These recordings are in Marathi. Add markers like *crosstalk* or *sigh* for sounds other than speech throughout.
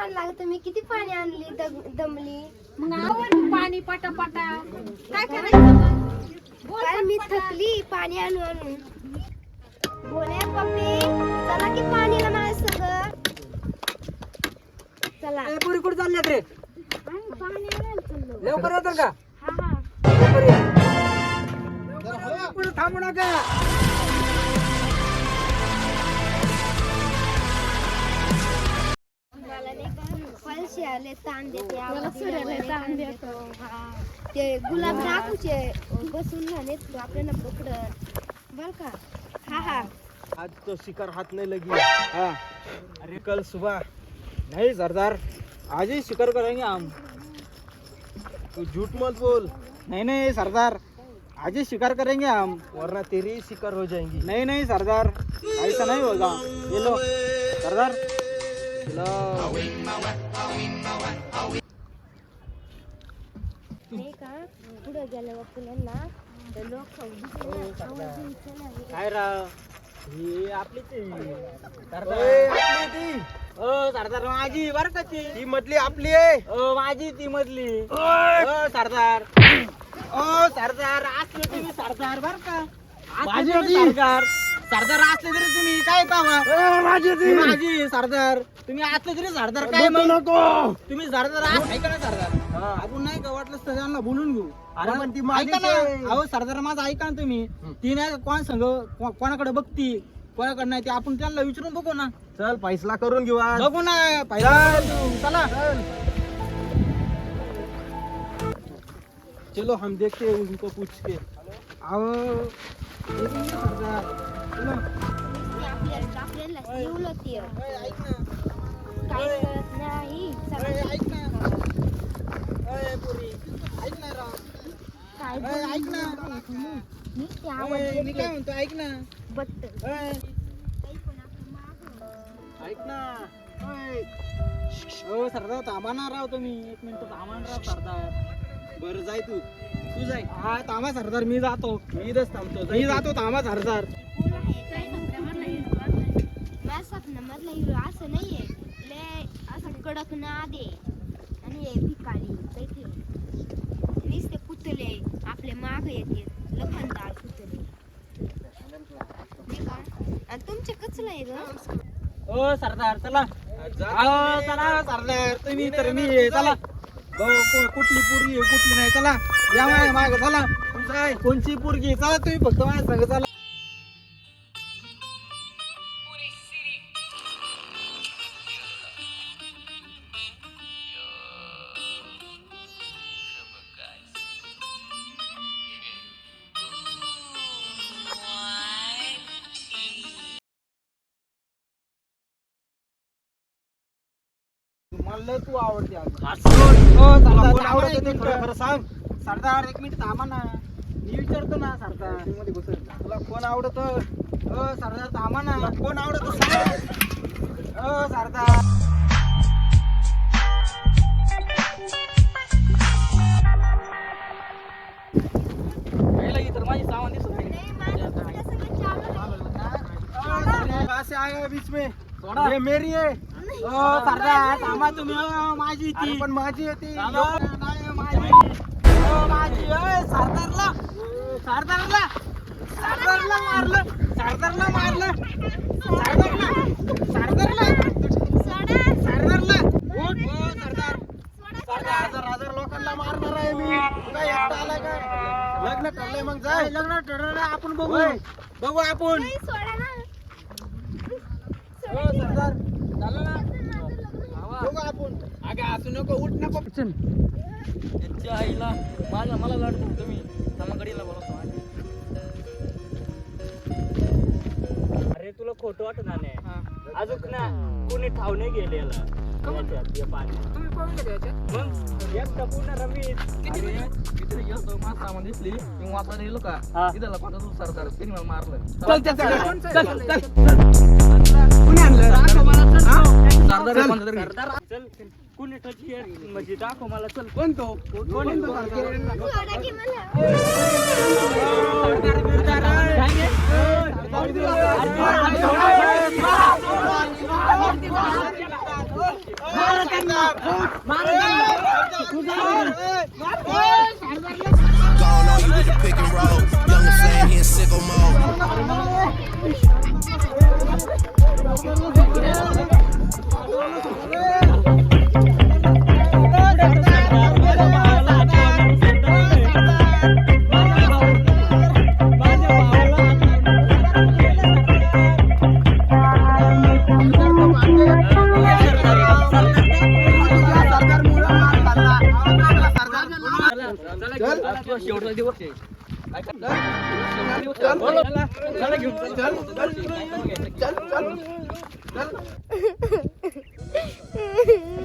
पाणी लागतं. मी किती पाणी आणली? दग- दमली. मग आवर पाणी पटापटा. काय करायचं मग? बोल काय मी थकली. पाणी आणू आणून बोले पप्पी चला की पाणीला सगळं चला. ए, पुरी कुठे चालल्यात रे? आम्ही पाणी आणायला चाललो. लवकर येतात का? हा हा. लवकर या. कुठे थांबू नका? ते गुलाब दाखवचे बसून झालेत आपल्याला पकडत बर का हा हा आज तो शिकार हाथ नहीं लगी हाँ। अरे कल सुबह, नहीं सरदार, आज ही शिकार करेंगे हम। तू झूठ मत बोल। नहीं नहीं सरदार, आज ही शिकार करेंगे हम। वरना तेरी ही शिकार हो जाएँगी। नहीं नहीं सरदार, ऐसा नहीं होगा। ये लो, सरदार। नाही का पुढे गेल्यावर तर लोक काय राव ही आपली सरदार माझी बर का ती ती मधली आपली आहे माझी ती मधली सरदार ओ सरदार असले तुम्ही सरदार बर का माझी सरदार सरदार असले तरी तुम्ही काय पावा माझी माझी सरदार तुम्ही असले तरी सरदार काय नको मग? नको. तुम्ही सरदार आहात, ऐका ना सरदार आपण नाही का वाटलं तर त्यांना बोलून घेऊ? अरे पण ती ऐका माझीच ना. आहे. अहो सरदार माझं ऐका ना तुम्ही. ती नाही का कोण संग को- कोणाकडे बघती कोणाकडे नाही ते. आपण त्यांना विचारून बघू ना. चल पैसला करून घेऊ आज. बघू ना. पहिला चला. चलो. हम देखते हैं उनको पूछ के. मिनिट सरदार. चलो. आपल्याला आपल्याला ऐक ना. काय कळत नाही. ऐक ना. अय, पोरी, ऐक ना राव. काय अय, ऐक ना. अय, मी काय म्हणतो ऐक ना. बट्ट अय, ऐक ना. अय. हो सरदार थांबा ना राव तुम्ही. एक मिनिट थांबा ना राव सरदार. बरं जाय तू. तू जाय. हा थांबा सरदार. मी जातो. मी इथंच थांबतो. मी जातो थांबा सरदार. माझ्या स्वप्नामधला हिरो असं नाहीये. लय असं कडक नादे आणि हे भिकारी कैसे नुसते पुतले आपले माग येते लखनदार पुतले. आणि तुमचे कचलं आहे ग. हो सरदार चला. अहो, चला सरदार तुम्ही तर मी आहे, चला. हो को- कुठली पोरगी आहे कुठली नाही चला. या माझ्या माग चला. जाय कोणची पोरगी चला तुम्ही फक्त माझ्या संग चला. मला तू आवडते आज. हो सरदार कोण आवडते ते. खरं खरं सांग. सरदार एक मिनिट थांबा ना. मी विचारतो ना सरदारमध्ये. तुला कोण आवडत? हो सरदार थांबा ना. कोण आवडत सांग. हो सरदार तुमच्या सगळं चालू आहे. कहाँ से आए हो बीच में. थोड़ा। ये मेरी है सरदार थांबा तुम्ही हो, माझी ती. पण माझी आहे ती थांबा. नाही, माझी. हो, माझी होय, सरदारला. सरदारला. सरदारला मारलं. सरदारला मारलं. सरदारला. सरदारला. सोडा सरदारला. उठ. हो, सरदार. सरदार हजार हजार लोकांना मारणार आहे मी. तू काय एकटा आलाय काय लग्न ठरलंय मग जाय, लग्न ठरवलं आपण बघू. बघू आपण. नाही, सोडा ना. हो सरदार. झालं ना? अगं असू नको उठ नको. त्यांच्या आईला माझ्या मला लढतो तुम्ही समाकडीला बोलतो अरे तुला खोटं वाटत नाही. अजून ना कोणी ठाव नाही गेलेला. याच्यात, मग एकटा पूर्ण किती गेलो माझ सामान दिसली मी का हा. इथं लपवता तू सरदार तिने मला मारलं चल चल चल कोणचं चल आहे? चल कुणी आणलं सरदार आहे, कोणतं तरी. सरदार चल कुणी टच केलं म्हणजे दाखव मला चल कोण तो कोण आहे Gone on you with the pick and roll. Younger flame, he in sicko mode.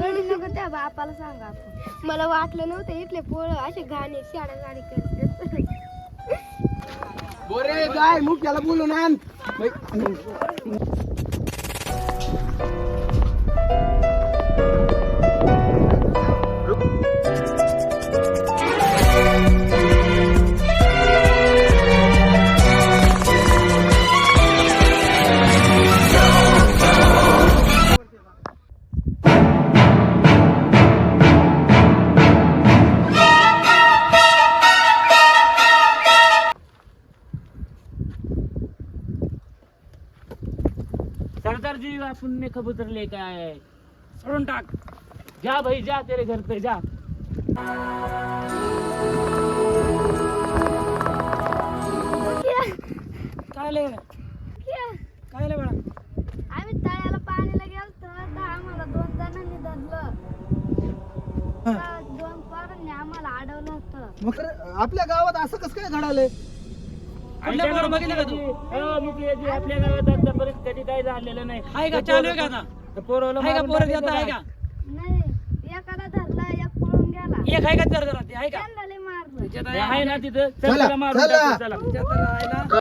रडू *laughs* नको त्या बापाला सांगा आपण. मला वाटलं नव्हतं इथले पोरं असे घाणे शाळा गाडी करतात. बोरे जाय मुख्याला बोलून आण. सरदार जी आपण ने कबूतर लेके आए हैं सोडून टाक. जा भाई जा तेरे घर पे जा. काय? ले काय? ले बडा आम्ही तळ्याला पाण्याला गेलतो तर आम्हाला दोन जणांनी धरलं. दोन पोरांनी आम्हाला अडवलं होतं. मग? आपल्या गावात असं कसं काय घडालंय? आपल्या गावात बघितलं का तू हो, मुखियाजी, आपल्या गावात आतापर्यंत कधी काय झालेलं नाही. आहे का चालू आहे का आता? पोरवलं आहे का पोरं देत आहे का नाही एकाला धरला एक पळून गेला. एक आहे का तर जरा ते आहे का त्यांना लय मारलं. आहे ना तिथं चल चला, त्याला मारून चला. टाकू, चला.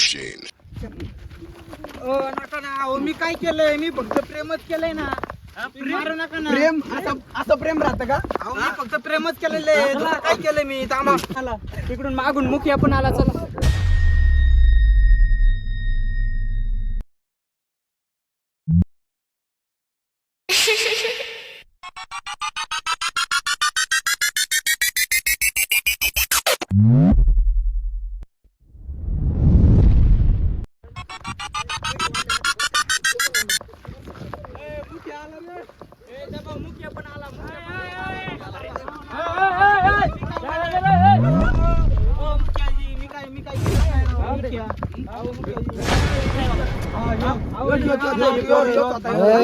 Machine. ओ नका ना. अहो मी काय केलंय? मी फक्त प्रेमच केलंय ना. तुम्ही मारू नका ना. प्रेम? असं असं प्रेम राहतं का? अहो मी फक्त प्रेमच केलेलं आहे दुसरं काय केलंय मी? थांबा. तिकडून मागून मुखिया पण आला चला.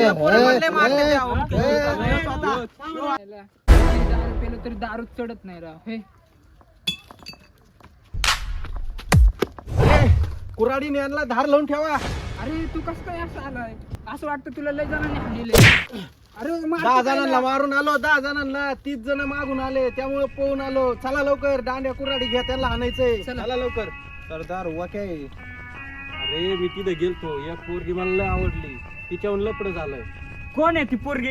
स्वतः. यो, पोरं म्हणले मारले ते, अहो, मुखियाजी. यो, स्वतः. कुराडी यांना धार लावून ठेवा. अरे तू कस काय असं आलाय? असं वाटतं तुला लय जणांनी हाणलेले. अरे दहा जणांना मारून आलो दहा जणांना तीस जण मागून आले त्यामुळे पळून आलो. चला लवकर दांड्या कुराडी घ्या त्यांना हाणायचंय. चला. लवकर. सरदार वाक्य अरे मी तिथे गेलतो. एक पोरगी मला लय आवडली. तिच्याहून लपड झालं कोण आहे ती पोरगी?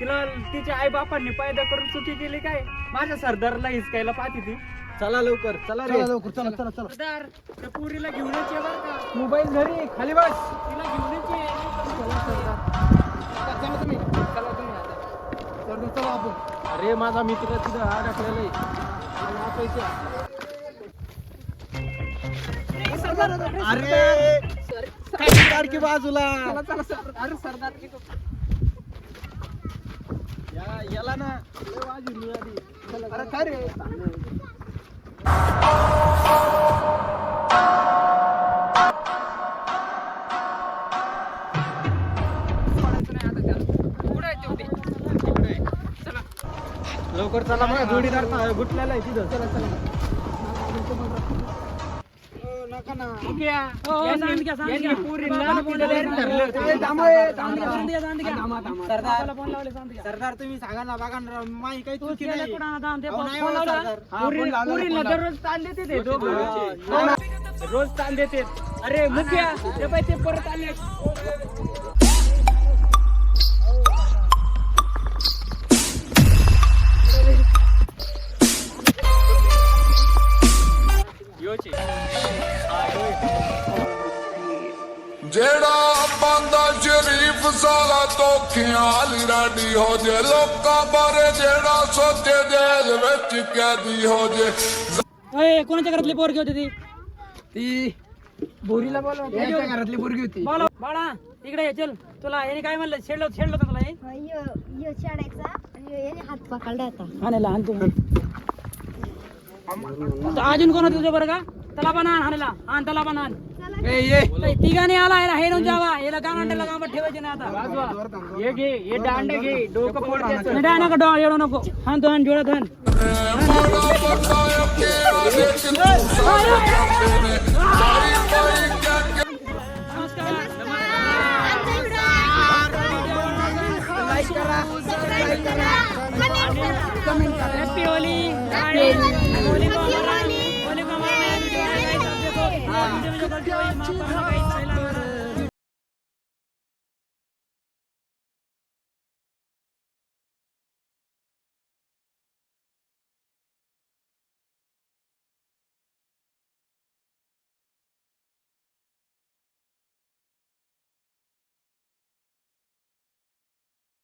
तिला तिच्या आई बापांनी पैदा करून चुकी केली काय? माझ्या सरदारला हिसकायला पाहती ती. चला लवकर चला रे. लवकर चला चला चला. सरदार त्या पोरीला घेऊन ये बरं का? मोबाईल घरी खाली बस. तिला घेऊन ये चला तुम्ही. चला तुम्ही आता. सरदार चला आपण. अरे माझा मित्र तिथं अडकलेला आहे. मला. अरे! काय काढ बाजूला चला चला सर अरे सरदार इथं. या- याला ना लय वाजवी मिळाली. अरे काय रे सोडायचं नाही आता त्याला. कुठं आहे तेवढे? लवकर चला मला जोडीदार गुंतलेला आहे तिथं चला चला थांबा, थांबा. सरदार तुम्ही सांगा ना बघा ना माही काही चुकी नाही. अहो, नाही हो, सरदार. हा, फोन लावला, पुरीला फोन लावला. दररोज ताण देते ते दोघं. हा. रोज ताण देते. अरे मुखिया ते ते परत आले. ਖਿਆਲ ਰਾਡੀ ਹੋ ਜੇ ਲੋਕਾਂ ਬਾਰੇ ਜਿਹੜਾ ਸੋਚੇ ਜੇਲ ਵਿੱਚ ਕੈਦੀ ਹੋ ਜੇ अय, कोणाच्या घरातली पोरगी होती ती ती बोरीला बोलव त्यांच्या घरातली पोरगी होती बोला बाळा इकडे ये चल तुला याने काय म्हणलं छेडलं छेडलं होतं तुला हे यो यो शाळेचा आणि याने हात पकडला होता हाणायला हाण तू तर अजून कोण होतं तुझ्या बरं का त्याला पण आण हाणायला आण त्याला पण आण ए ये तर तिघाने आला आहे ना हे नोंद जावा. याला काय म्हणतात लगामत ठेवायचे ना आता. हे घे हे दांड घे. डोकं फोड नाही डोळा एवढं नको. हा धन जोडा धन. कमेंट करा. हॅपी होली होली को